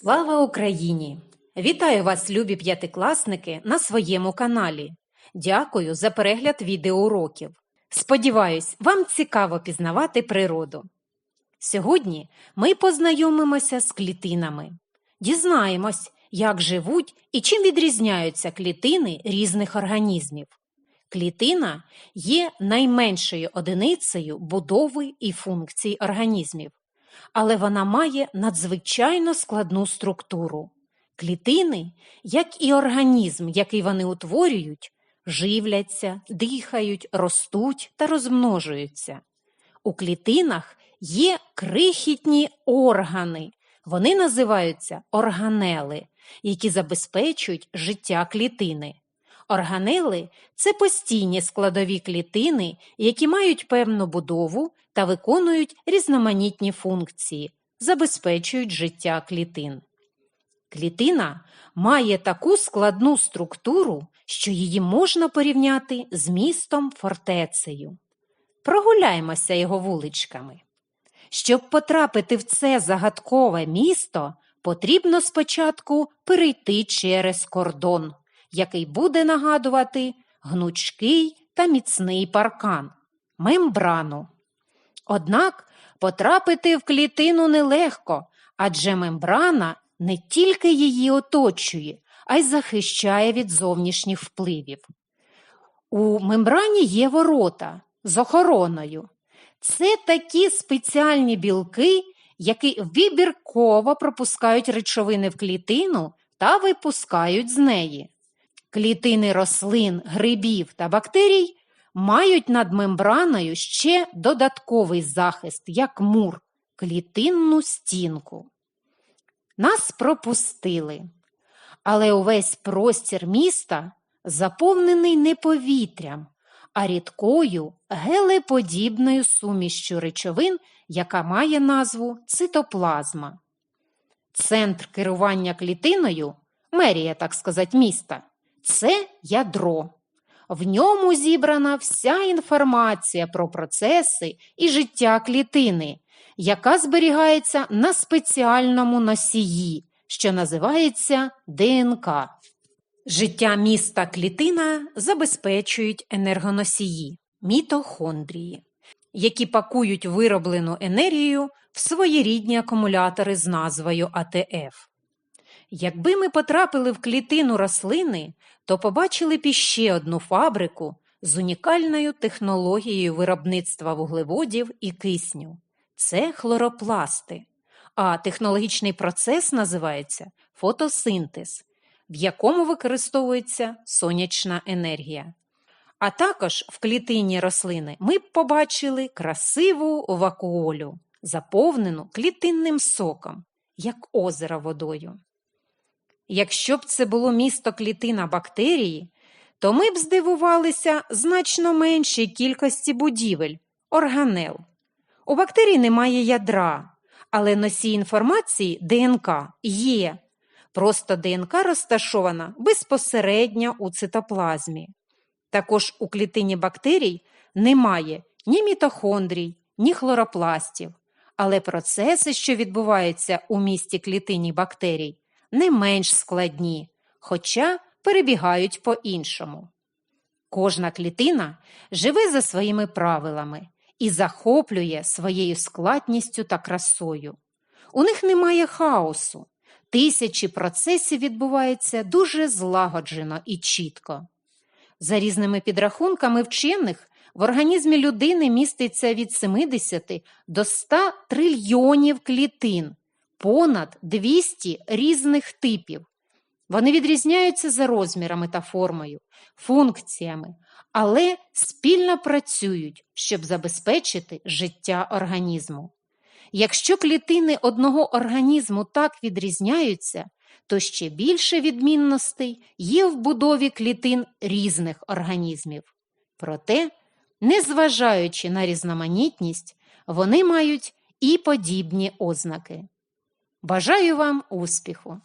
Слава Україні! Вітаю вас, любі п'ятикласники, на своєму каналі. Дякую за перегляд відеоуроків. Сподіваюсь, вам цікаво пізнавати природу. Сьогодні ми познайомимося з клітинами. Дізнаємось, як живуть і чим відрізняються клітини різних організмів. Клітина є найменшою одиницею будови і функцій організмів але вона має надзвичайно складну структуру. Клітини, як і організм, який вони утворюють, живляться, дихають, ростуть та розмножуються. У клітинах є крихітні органи, вони називаються органели, які забезпечують життя клітини. Органели це постійні складові клітини, які мають певну будову та виконують різноманітні функції, забезпечують життя клітин. Клітина має таку складну структуру, що її можна порівняти з містом фортецею. Прогуляємося його вуличками. Щоб потрапити в це загадкове місто, потрібно спочатку перейти через кордон який буде нагадувати гнучкий та міцний паркан, мембрану. Однак потрапити в клітину нелегко, адже мембрана не тільки її оточує, а й захищає від зовнішніх впливів. У мембрані є ворота з охороною. Це такі спеціальні білки, які вибірково пропускають речовини в клітину та випускають з неї. Клітини рослин, грибів та бактерій мають над мембраною ще додатковий захист, як мур, клітинну стінку. Нас пропустили, але увесь простір міста заповнений не повітрям, а рідкою гелеподібною сумішчю речовин, яка має назву цитоплазма. Центр керування клітиною мерія, так сказати, міста це ядро. В ньому зібрана вся інформація про процеси і життя клітини, яка зберігається на спеціальному носії, що називається ДНК. Життя міста клітина забезпечують енергоносії, мітохондрії, які пакують вироблену енергію в свої рідні акумулятори з назвою АТФ. Якби ми потрапили в клітину рослини, то побачили б іще одну фабрику з унікальною технологією виробництва вуглеводів і кисню. Це хлоропласти, а технологічний процес називається фотосинтез, в якому використовується сонячна енергія. А також в клітині рослини ми б побачили красиву вакуолю, заповнену клітинним соком, як озеро водою. Якщо б це було місто клітина бактерії, то ми б здивувалися значно меншій кількості будівель, органел. У бактерій немає ядра, але носій інформації ДНК є. Просто ДНК розташована безпосередньо у цитоплазмі. Також у клітині бактерій немає ні мітохондрій, ні хлоропластів, але процеси, що відбуваються у місті клітині бактерій, не менш складні, хоча перебігають по-іншому. Кожна клітина живе за своїми правилами і захоплює своєю складністю та красою. У них немає хаосу, тисячі процесів відбуваються дуже злагоджено і чітко. За різними підрахунками вчених, в організмі людини міститься від 70 до 100 трильйонів клітин, понад 200 різних типів. Вони відрізняються за розмірами та формою, функціями, але спільно працюють, щоб забезпечити життя організму. Якщо клітини одного організму так відрізняються, то ще більше відмінностей є в будові клітин різних організмів. Проте, незважаючи на різноманітність, вони мають і подібні ознаки. Бажаю вам успіху!